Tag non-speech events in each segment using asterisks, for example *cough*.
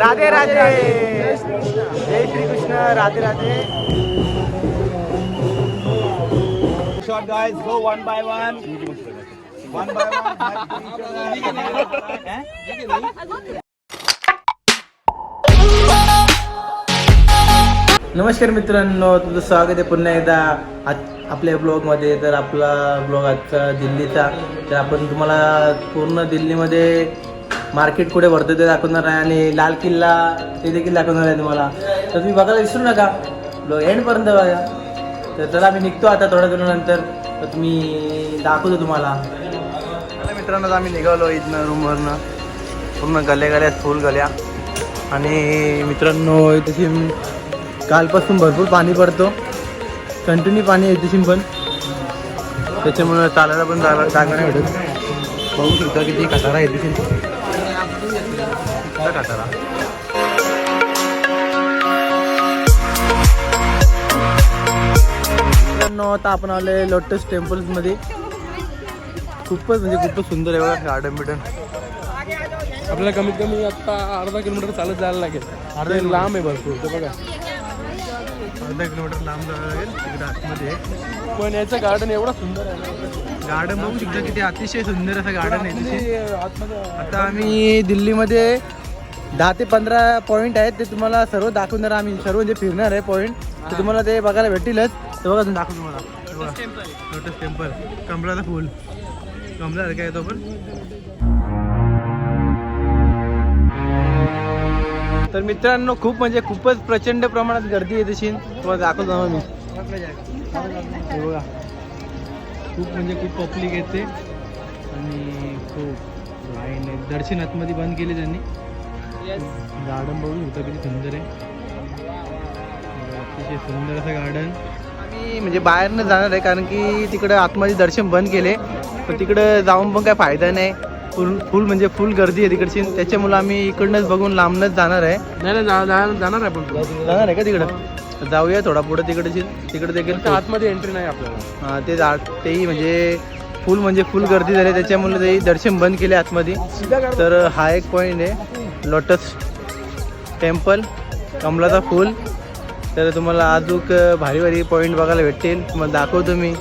राधे राधे जय Shri Krishna Radhe Radhe go one by one. One by one. नमस्कार मित्रांनो तुझं स्वागत आहे पुन्हा एकदा आज आपल्या ब्लॉगमध्ये तर आपला ब्लॉग आजचा दिल्लीचा तर आपण तुम्हाला पूर्ण दिल्लीमध्ये मार्केट कुठे भरतं ते दाखवणार आहे आणि लाल किल्ला ते देखील दाखवणार आहे तुम्हाला. तर तुम्ही बघायला विसरू नका. एंडपर्यंत बघा. तर चला आम्ही निघतो आता थोड्या दिवसानंतर तर तुम्ही दाखवतो तुम्हाला. मित्रांनो आम्ही निघालो इथनं रूमवरनं पूर्ण गल्या गल्या फुल गल्या. आणि मित्रांनो तशी कालपासून भरपूर पाणी पडतो. कंटिन्यू पाणी आहे पण. त्याच्यामुळं चालायला पण जागा नाही भेटत. बघू शकता किती? खटारा येते खटारा मित्रांनो आता आपण आले लोटस टेम्पल्समध्ये खूपच म्हणजे खूपच सुंदर आहे बघा गार्डन बिर्डन. आपल्याला कमीत कमी आता अर्धा किलोमीटर चालत जायला लागेल. अर्धा लांब आहे भरपूर ते बघा. अर्धा किलोमीटर लांब जावं लागेल तिकडे आतमध्ये. पण याचं गार्डन एवढा सुंदर आहे. गार्डन बघू शकता किती अतिशय सुंदर असं गार्डन आहे तिथे. आता आम्ही दिल्लीमध्ये दहा ते पंधरा पॉईंट आहेत ते तुम्हाला सर्व दाखवणार आम्ही. सर्व म्हणजे फिरणार आहे पॉईंट ते तुम्हाला ते बघायला भेटतीलच. ते बघा तुम्ही दाखवतो तुम्हाला. लोटस टेम्पल कमळाचं फुल. कमला काय येतो पण? तर मित्रांनो खूप म्हणजे खूपच प्रचंड प्रमाणात गर्दी आहे तशी. तुम्हाला दाखवतो मी. बघा. खूप म्हणजे खूप पब्लिक येते. आणि खूप लाईन दर्शन आतमध्ये बंद केले त्यांनी. गार्डन बघू शकता किती सुंदर आहे. अतिशय सुंदर असं गार्डन आम्ही म्हणजे बाहेरनं जाणार आहे कारण की तिकडं आतमध्ये दर्शन बंद केले. पण तिकडं जाऊन पण काय फायदा नाही. फुल फुल म्हणजे फुल गर्दी आहे तिकडची. त्याच्यामुळं आम्ही इकडनंच बघून लांबनच जाणार आहे. नाही जाणार आहे आपण जाणार आहे का तिकडं? जाऊया थोडा पुढे तिकडची तिकडे देखील आतमध्ये एंट्री नाही आपल्याला. हा, ते जा- तेही म्हणजे फुल म्हणजे फुल गर्दी झाली. त्याच्यामुळे ते दर्शन बंद केले आतमध्ये. तर हा एक पॉईंट आहे. लोटस टेम्पल कमलाचा फूल. तर तुम्हाला अजूक भारी भारी पॉईंट बघायला भेटतील. तुम्हाला दाखवतो मी.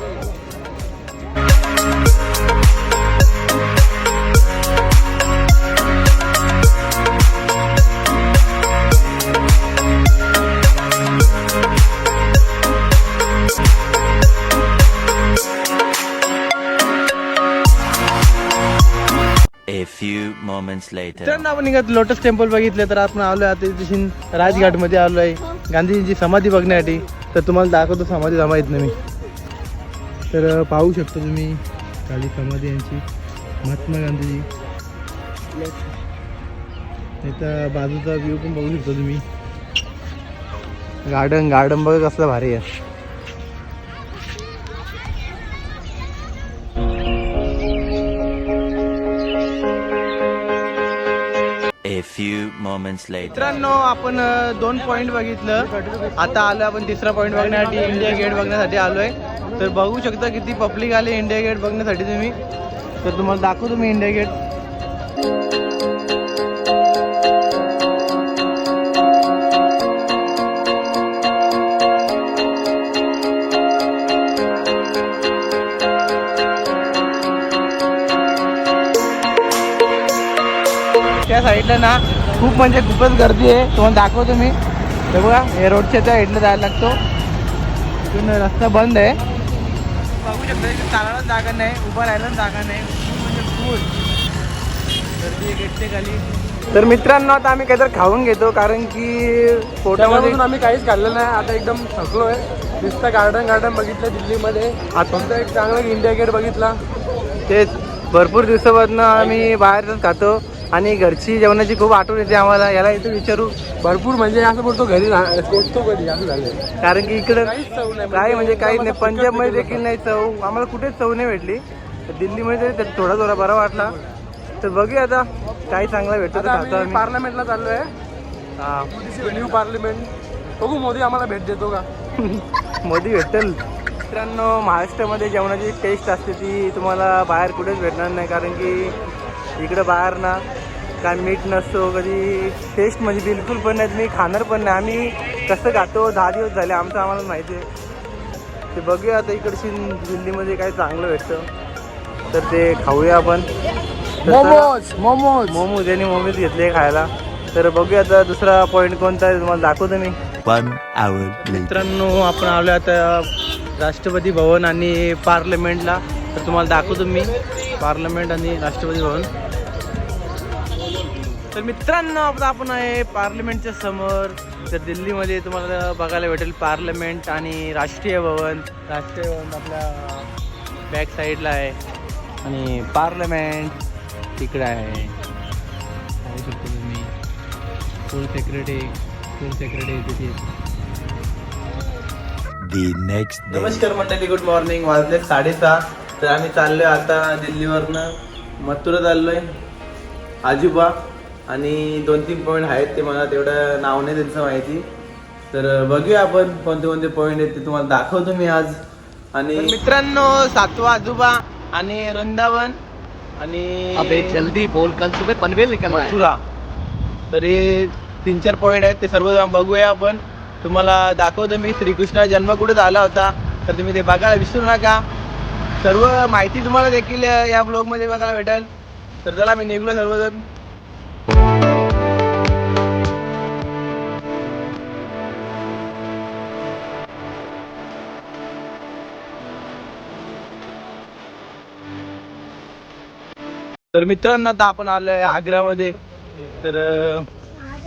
Moments later. तर आपण निघत लोटस टेम्पल बघितलं तर आपण आलो आता इथे राजघाटमध्ये आलो आहे गांधीजींची समाधी बघण्यासाठी. तर तुम्हाला दाखवतो समाधी जमा येत नाही मी. तर पाहू शकता तुम्ही खाली समाधी यांची. महात्मा गांधीजी. इथं बाजूचा व्ह्यू पण बघू शकता तुम्ही. गार्डन गार्डन बघा कसलं भारी आहे. Moments later. मित्रांनो आपण अ, दोन पॉईंट बघितलं. आता आलो आपण तिसरा पॉईंट बघण्यासाठी. इंडिया गेट बघण्यासाठी आलोय. तर बघू शकता किती पब्लिक आले इंडिया गेट बघण्यासाठी तुम्ही. तर तुम्हाला दाखवतो तुम्ही इंडिया गेट त्या साईडला ना खूप म्हणजे खूपच गर्दी आहे. तुम्हाला दाखवतो मी. हे बघा हे रोडच्या त्या साईडला जायला लागतो. तिथून रस्ता बंद आहे. बघू शकता इथे चालायला जागा नाही उभा राहायला जागा नाही. खूप म्हणजे फुल गर्दी आहे गेटच्या खाली. तर मित्रांनो आता आम्ही काहीतरी खाऊन घेतो कारण की त्याच्यामधून आम्ही काहीच खाल्लं नाही. आता एकदम थकलोय. नुसतं गार्डन गार्डन बघितलं दिल्लीमध्ये. आता एक चांगला इंडिया गेट बघितला. तेच. भरपूर दिवसापासून आम्ही बाहेरच खातो. आणि घरची जेवणाची खूप आठवण येते आम्हाला. याला इथं विचारू. भरपूर म्हणजे असं बोलतो घरी पोचतो कधी असं झालं कारण की इकडं नाही काय म्हणजे काहीच नाही. फक्त पंजाबमध्ये देखील नाही चव. आम्हाला कुठेच चव नाही भेटली. दिल्लीमध्ये तरी थोडा थोडा बरा वाटला. तर बघूया आता काय चांगला भेटतो पार्लमेंटला चाललोय. हा. New parliament. बघू मोदी आम्हाला भेट देतो का? *laughs* मोदी भेटेल. मित्रांनो महाराष्ट्रामध्ये जेवणाची टेस्ट असते ती तुम्हाला बाहेर कुठेच भेटणार नाही. कारण की इकडं बाहेर ना काय मीठ नसतो कधी टेस्ट म्हणजे बिलकुल पण नाही मी खाणार पण नाही. आम्ही कसं खातो दहा दिवस झाले आमचं आम्हाला माहिती आहे. ते बघूया आता इकडची दिल्लीमध्ये काय चांगलं भेटतं. तर ते खाऊया आपण. मोमोज मोमोज. मोमोज यांनी मोमोज घेतले खायला. तर बघूया आता दुसरा पॉईंट कोणता आहे तुम्हाला दाखवतो मी. Later. मित्रांनो आपण आलो आता राष्ट्रपती भवन आणि पार्लमेंटला. तर तुम्हाला दाखवतो मी. पार्लमेंट आणि राष्ट्रपती भवन. तर मित्रांनो आता आपण आहे पार्लमेंटच्या समोर. तर दिल्लीमध्ये तुम्हाला बघायला भेटेल पार्लमेंट आणि राष्ट्रीय भवन. राष्ट्रीय भवन आपल्या बॅक साईडला आहे. आणि पार्लमेंट तिकडे आहे. पाहू शकतो तुम्ही. फुल सेक्युरिटी फुल सेक्युरिटी तिथे. नमस्कार मंडळी गुड मॉर्निंग वाजले साडेसहा. तर आम्ही चाललोय आता दिल्लीवरनं. मथुरा चाललोय. आजोबा आणि दोन तीन पॉईंट आहेत ते मला तेवढं नाव नाही त्यांचं माहिती. तर बघूया आपण कोणते कोणते पॉईंट आहेत ते तुम्हाला दाखवतो मी आज. आणि मित्रांनो सातवा आजोबा आणि वृंदावन आणि अबे जल्दी बोल कल सुबह पनवेल है। मथुरा. तर हे तीन चार पॉईंट आहेत ते सर्व बघूया आपण. तुम्हाला दाखवतो मी श्रीकृष्ण जन्म कुठे झाला होता तर तुम्ही ते बघायला विसरू नका. सर्व माहिती तुम्हाला देखील या ब्लॉगमध्ये बघायला भेटेल. तर चला मी निघलो सर्वजण. तर मित्रांनो आता आपण आलोय आग्रामध्ये तर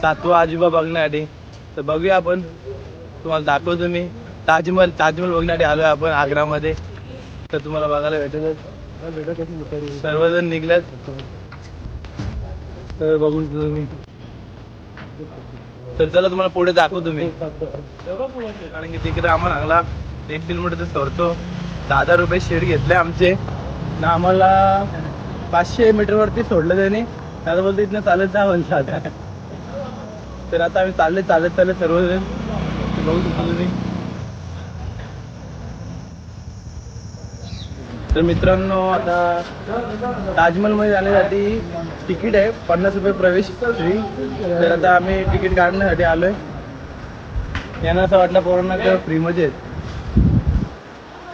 सातवा आजोबा बघण्यासाठी. तर बघूया आपण. तुम्हाला दाखवतो मी. ताजमहल ताजमहल बघण्यासाठी आलोय आपण आग्रामध्ये तर तुम्हाला बघायला भेटत सर्वजण निघल्यात. तर बघून तुम्ही तर चला तुम्हाला पुढे दाखवतो मी. कारण की तिकडे आम्हाला चांगला एक किलोमीटर सोडतो दहा हजार रुपये शेड घेतले आमचे. ना आम्हाला पाचशे मीटर वरती सोडलं त्याने. त्याला बोलतो इथनं चालत जा म्हणलं आता. तर आता आम्ही चालले चालत चालत सर्वजण. बघू शकता तुम्ही. तर मित्रांनो आता ताजमहलमध्ये जाण्यासाठी तिकीट आहे. पन्नास रुपये प्रवेश फ्री तर आता आम्ही तिकीट काढण्यासाठी आलोय. यांना असं वाटलं पोरांना का फ्री मध्ये आहेत.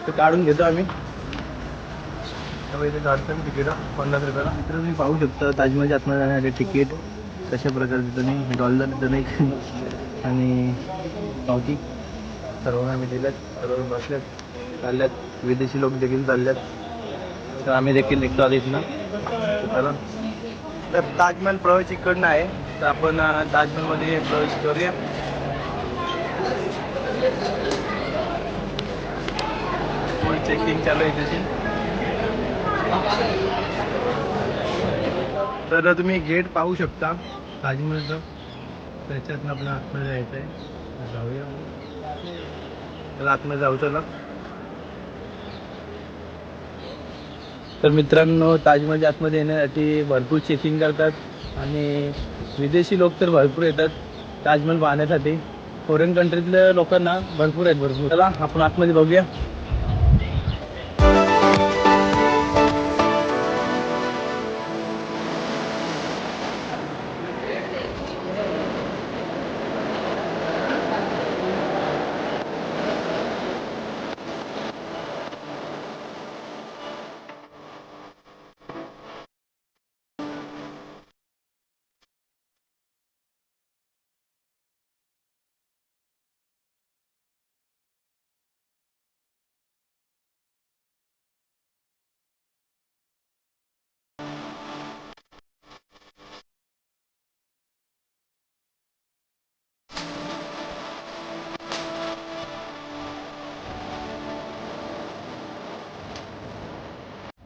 तर काढून घेतो आम्ही. इथे काढतो मी तिकीट पन्नास रुपयाला. मित्र तुम्ही पाहू शकता ताजमहलच्या आतमध्ये जाण्यासाठी तिकीट कशा प्रकारचे तुम्ही डॉलर देतो नाही आणि पावती सर्वांना आम्ही दिल्यात सर्व बसल्यात चालल्यात. विदेशी लोक देखील चालल्यात. तर आम्ही देखील निघतो आधीच इथनं. चला. तर ताजमहल प्रवेश इकडनं आहे. तर आपण ताजमहलमध्ये प्रवेश करूया. चेकिंग चालू आहे त्याची तर तुम्ही गेट पाहू शकता. ताजमहलचं. त्याच्यातनं आपल्या आतमध्ये जायचं आहे जाऊया. त्याला आतमध्ये जाऊ चला. तर मित्रांनो ताजमहलच्या आतमध्ये येण्यासाठी भरपूर चेकिंग करतात आणि विदेशी लोक तर भरपूर येतात ताजमहल पाहण्यासाठी. फॉरेन कंट्रीतल्या लोकांना भरपूर आहेत भरपूर. चला आपण आतमध्ये बघूया.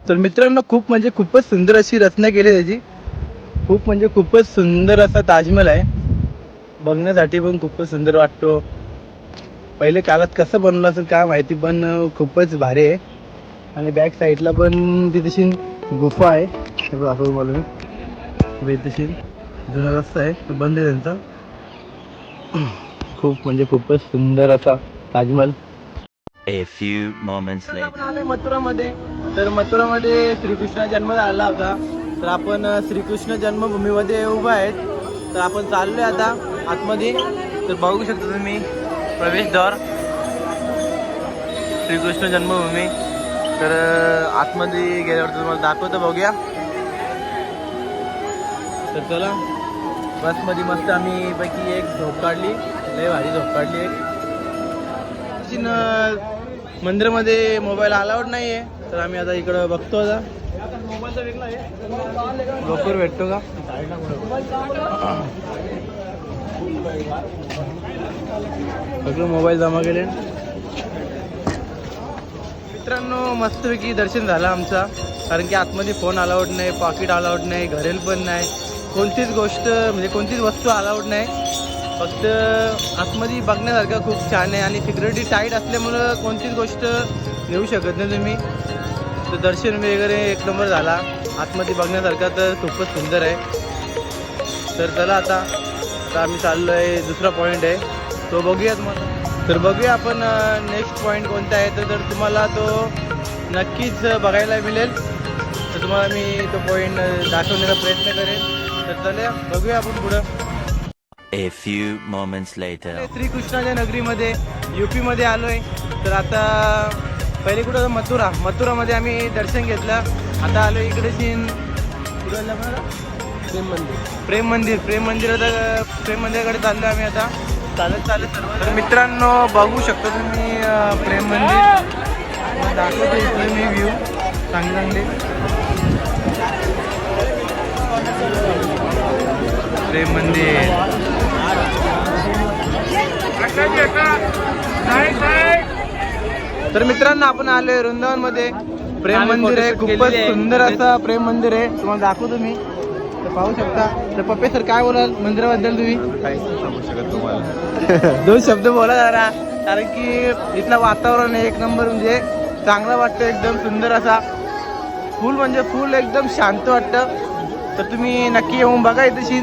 तर मित्रांनो खूप म्हणजे खूपच सुंदर अशी रचना केली त्याची. खूप म्हणजे खूपच सुंदर असा ताजमहल आहे. बघण्यासाठी पण खूपच सुंदर वाटतो. पहिले काळात कसं बनलं असेल काय माहिती पण खूपच भारी आहे. आणि बॅक साईडला पण ती तशी गुफा आहे. हे बघा, दाखवतो मला मी तशी जुना रस्ता आहे. तो बंद आहे त्यांचा. खूप म्हणजे खूपच सुंदर असा Taj Mahal. A few moments later. मथुरामध्ये. तर मथुरामध्ये श्रीकृष्ण जन्म झाला होता. तर आपण श्रीकृष्ण जन्मभूमीमध्ये उभा आहेत. तर आपण चाललोय आता आतमध्ये. तर बघू शकता तुम्ही प्रवेशद्वार श्रीकृष्ण जन्मभूमी. तर आतमध्ये गेल्यावर तुम्हाला दाखवतो बघूया. तर चला बसमध्ये मस्त आम्ही पैकी एक झोप काढली. लय भारी झोप काढली एक. मंदिरामध्ये मोबाईल अलाउड नाही आहे तर आम्ही आता इकडं बघतो आता. लवकर भेटतो का? सगळं मोबाईल जमा केले. मित्रांनो मस्तपैकी दर्शन झालं आमचा. कारण की आतमध्ये फोन अलाउड नाही पाकिट अलाउड नाही घरेल पण नाही. कोणतीच गोष्ट म्हणजे कोणतीच वस्तू अलाउड नाही. फक्त आतमध्ये बघण्यासारखं खूप छान आहे आणि सिक्युरिटी टाईट असल्यामुळं कोणतीच गोष्ट नेऊ शकत नाही तुम्ही. तर दर्शन वगैरे एक नंबर झाला. आतमध्ये बघण्यासारखं तर खूपच सुंदर आहे. तर चला आता आता आम्ही चाललो आहे दुसरा पॉईंट आहे. तो बघूयात मग. तर बघूया आपण नेक्स्ट पॉईंट कोणता आहे. तर जर तुम्हाला तो नक्कीच बघायला मिळेल. तर तुम्हाला मी तो पॉईंट दाखवण्याचा प्रयत्न करेन. तर चला बघूया आपण पुढं. A few moments later. श्रीकृष्णाच्या नगरीमध्ये युपी मध्ये आलोय. तर आता पहिले कुठं होतं? मथुरा. मथुरामध्ये आम्ही दर्शन घेतलं. आता आलो इकडे सीन? प्रेम मंदिर. प्रेम मंदिर. प्रेम मंदिरात प्रेम मंदिराकडे चाललो आम्ही आता. चालत चालत सर्व तर मित्रांनो बघू शकता तुम्ही प्रेम मंदिर. दाखवतो इकडे मी व्ह्यू चांगले चांगले प्रेम मंदिर. तर मित्रांनो आपण आलोय वृंदावनमध्ये प्रेम मंदिर आहे खूपच सुंदर असं प्रेम मंदिर आहे. तुम्हाला दाखवतो मी तर पाहू शकता. तर पप्पे सर काय बोलाल मंदिराबद्दल तुम्ही? *laughs* दोन शब्द बोला जरा. कारण की इथलं वातावरण आहे एक नंबर म्हणजे चांगलं वाटतं एकदम सुंदर असा. फुल म्हणजे फुल एकदम शांत वाटतं. तर तुम्ही नक्की येऊन बघा इथेशी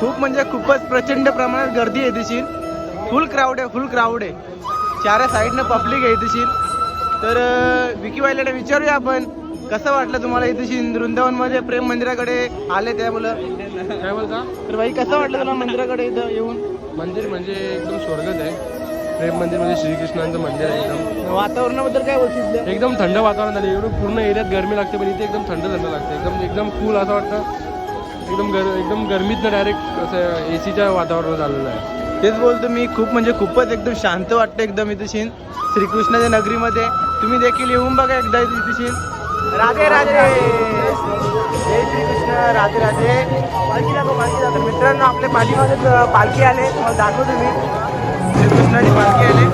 खूप म्हणजे खूपच प्रचंड प्रमाणात गर्दी आहे तशी फुल क्राऊड आहे फुल क्राऊड आहे. चार साईडनं पब्लिक आहे तशी तर विकी वायलेला विचारूया आपण कसं वाटलं तुम्हाला इथेशी वृंदावनमध्ये प्रेम मंदिराकडे आले त्यामुळं काय बोलता? तर भाई कसं वाटलं तुला मंदिराकडे इथं येऊन? मंदिर म्हणजे एकदम स्वर्गच आहे. प्रेम मंदिर म्हणजे श्रीकृष्णांचं मंदिर आहे एकदम. वातावरणाबद्दल काय बोलशील एकदम थंड वातावरण झालं. एवढं पूर्ण एरियात गरमी लागते पण इथे एकदम थंड थंड लागते. एकदम एकदम कूल असं वाटतं. एकदम गर एकदम गरमीतनं डायरेक्ट असं ए सीच्या वातावरणात आलेलं आहे. तेच बोलतो मी खूप म्हणजे खूपच एकदम शांत वाटतं एकदम इथे शीन श्रीकृष्णाच्या नगरीमध्ये. तुम्ही देखील येऊन बघा एकदा इथे शीन राधे राधे. जय श्रीकृष्ण राधे राधे. पालखी दाखव पालखी दाखव. मित्रांनो आपल्या पाठीमागे पालखी आले. तुम्हाला दाखवतो मी. श्रीकृष्णाची पालखी आले.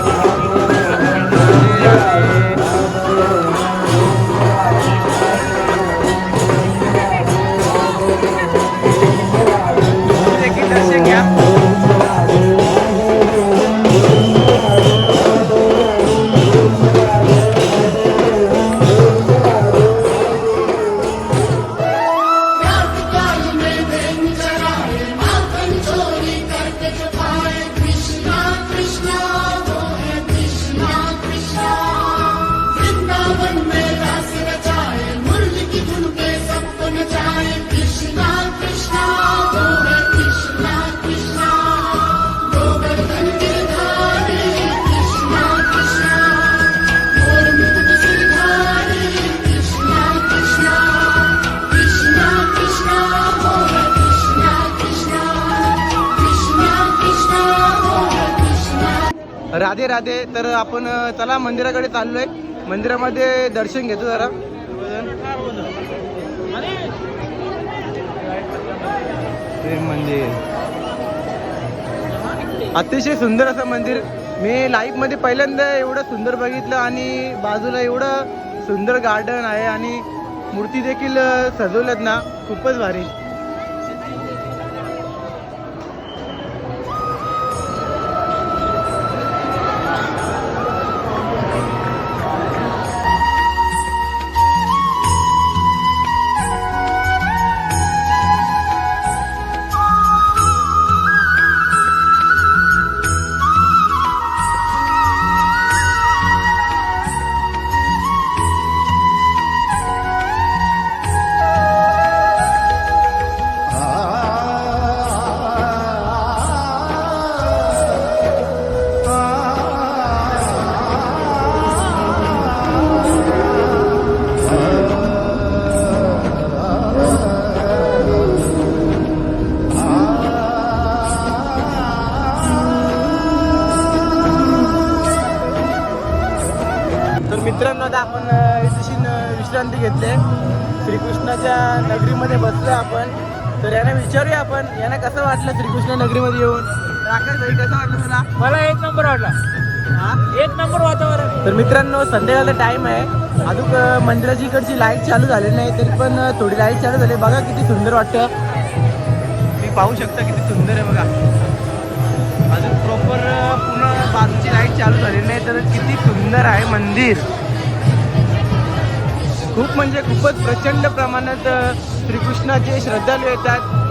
राधे राधे. तर आपण चला मंदिराकडे चाललोय. मंदिरामध्ये दर्शन घेतो जरा. मंदिर. अतिशय सुंदर असं मंदिर. मी लाईफमध्ये मध्ये पहिल्यांदा एवढं सुंदर बघितलं आणि बाजूला एवढं सुंदर गार्डन आहे आणि मूर्ती देखील सजवल्यात ना. खूपच भारी. विचारूया आपण. यांना कसं वाटलं श्रीकृष्ण नगरीमध्ये येऊन? भाई कसं वाटलं तुला? मला एक नंबर वाटला. हा? एक नंबर वातावरण. तर मित्रांनो संध्याकाळचा टाइम आहे. अजून मंदिराची इकडची लाइट चालू झाली नाही तरी पण थोडी लाइट चालू झाली. बघा किती सुंदर वाटतं. तुम्ही पाहू शकता किती सुंदर आहे बघा. अजून प्रॉपर पूर्ण बाजूची लाइट चालू झाली नाही तर किती सुंदर आहे मंदिर. खूप म्हणजे खूपच प्रचंड प्रमाणात श्रीकृष्णाचे श्रद्धाळू येतात.